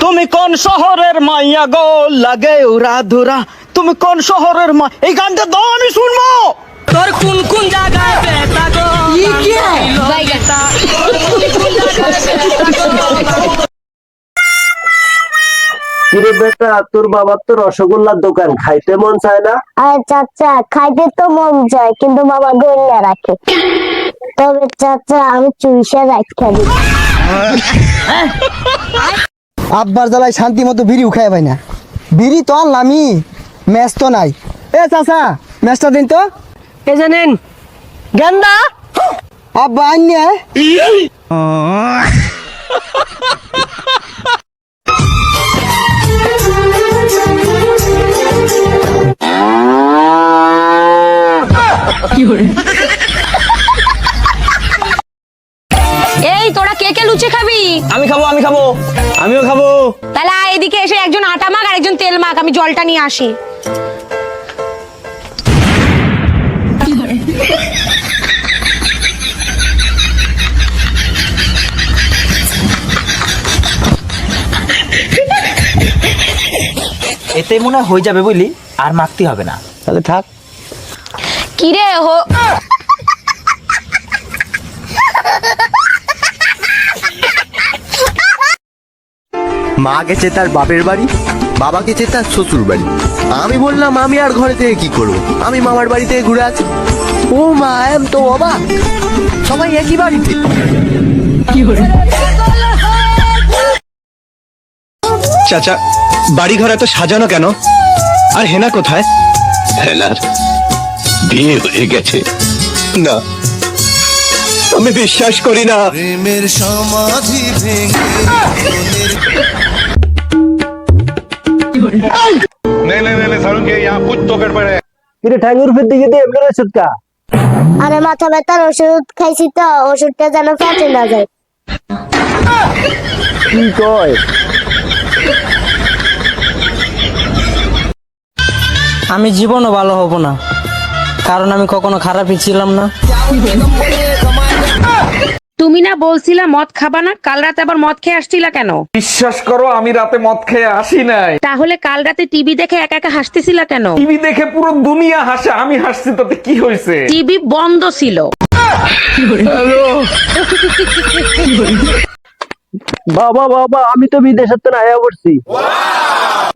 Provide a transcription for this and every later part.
তুমি কোন শহরের মাইয়া গো? লাগে উরা ধুরা। তুমি কোন শহরের মা এই গানটা দাও আমি শুনব! তোর কোন কোন জায়গায় বেতা গো? কিরে বেটা তোর বাবার তো রসগোল্লার দোকান খাইতে মন চায় না? আর চাচা খাইতে তো মন চায় কিন্তু বাবা গন্যা রাখে। তবে চাচা আমি চুইসা রাখা দিই। আব্বার জ্বালায় শান্তি মতো বিড়ি উখায় পাই না। বিড়ি তো আনলামই ম্যাচ তো নাই। এ চাচা ম্যাচটা দিন তো। এই জানেন গেন্দা। আব্বা আইনে এই তোরা কে কে লুচি খাবি? আমি খাব আমি খাব। আমিও খাব। তাহলে আয় এদিকে এসে একজন আটা মাখ আর একজন তেল মাখ আমি জলটা নিয়ে আসি। এতে মনে হয় হয়ে যাবে বুঝলি আর মাখতে হবে না। তাহলে থাক। কিরে হো মা গেছে তার বাপের বাড়ি বাবা গেছে তার শ্বশুর বাড়ি। আমি বললাম আমি আর ঘরে থেকে কি করব? আমি মামার বাড়ি থেকে ঘুরে আছি। ও মা এম তো অবাক। সবাই একই বাড়িতে। চাচা বাড়ি ঘর এত সাজানো কেন? আর হেনা কোথায়? হেনার বিয়ে হয়ে গেছে। না আমি বিশ্বাস করি না। প্রেমের সমাধি ভেঙে দিয়ে এমনি ওষুধ আরে মাথা ব্যথার ওষুধ খাইছি তো ওষুধটা যেন ফাটে না যায়। কি কয়? আমি জীবনও ভালো হব না কারণ আমি কখনো খারাপই ছিলাম না। তুমি না বলছিলা মদ খাবা না? কাল রাতে আবার মদ খেয়ে আসছিলা কেন? বিশ্বাস করো আমি রাতে মদ খেয়ে আসি নাই। তাহলে কাল রাতে টিভি দেখে একা একা হাসতেছিলা কেন? টিভি দেখে পুরো দুনিয়া হাসে আমি হাসছি তাতে কি হয়েছে টিভি বন্ধ ছিল। বাবা বাবা আমি তো বিদেশের তো আয়া পড়ছি।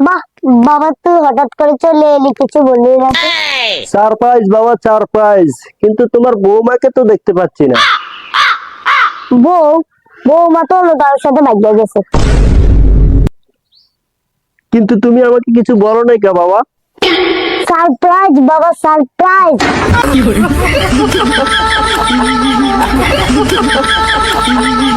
বাহ বাবা তুই হঠাৎ করে চলে এলি কিছু বললি না। তো? সারপ্রাইজ বাবা সারপ্রাইজ কিন্তু তোমার বৌমাকে তো দেখতে পাচ্ছি না। বউ বৌমা তো অন্য কারোর সাথে ভাগ্য গেছে। কিন্তু তুমি আমাকে কিছু বলো নাই কে বাবা? সারপ্রাইজ বাবা সারপ্রাইজ